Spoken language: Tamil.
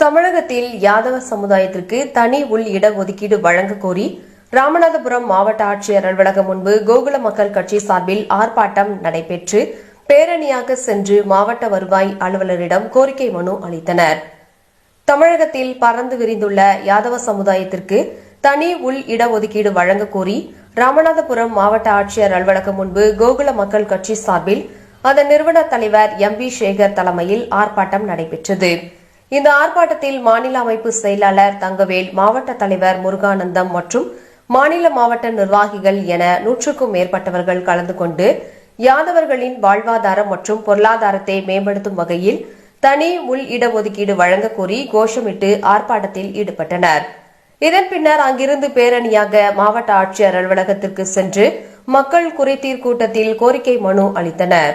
தமிழகத்தில் யாதவ சமுதாயத்திற்கு தனி உள் இடஒதுக்கீடு வழங்க கோரி ராமநாதபுரம் மாவட்ட ஆட்சியர் அலுவலகம் முன்பு கோகுல மக்கள் கட்சி சார்பில் ஆர்ப்பாட்டம் நடைபெற்று பேரணியாக சென்று மாவட்ட வருவாய் அலுவலரிடம் கோரிக்கை மனு அளித்தனர். தமிழகத்தில் பறந்து விரிந்துள்ள யாதவ சமுதாயத்திற்கு தனி உள் இடஒதுக்கீடு வழங்க கோரி ராமநாதபுரம் மாவட்ட ஆட்சியர் அலுவலகம் முன்பு கோகுல மக்கள் கட்சி சார்பில் அதன் நிறுவன தலைவர் எம் வி சேகர் தலைமையில் ஆர்ப்பாட்டம் நடைபெற்றது. இந்த ஆர்ப்பாட்டத்தில் மாநில அமைப்பு செயலாளர் தங்கவேல் மாவட்ட தலைவர் முருகானந்தம் மற்றும் மாநில மாவட்ட நிர்வாகிகள் என நூற்றுக்கும் மேற்பட்டவர்கள் கலந்து கொண்டு யாதவர்களின் வாழ்வாதாரம் மற்றும் பொருளாதாரத்தை மேம்படுத்தும் வகையில் தனி உள் இடஒதுக்கீடு வழங்க கோரி கோஷமிட்டு ஆர்ப்பாட்டத்தில் ஈடுபட்டனர். இதன் பின்னர் அங்கிருந்து பேரணியாக மாவட்ட ஆட்சியர் அலுவலகத்திற்கு சென்று மக்கள் குறைதீர் கூட்டத்தில் கோரிக்கை மனு அளித்தனர்.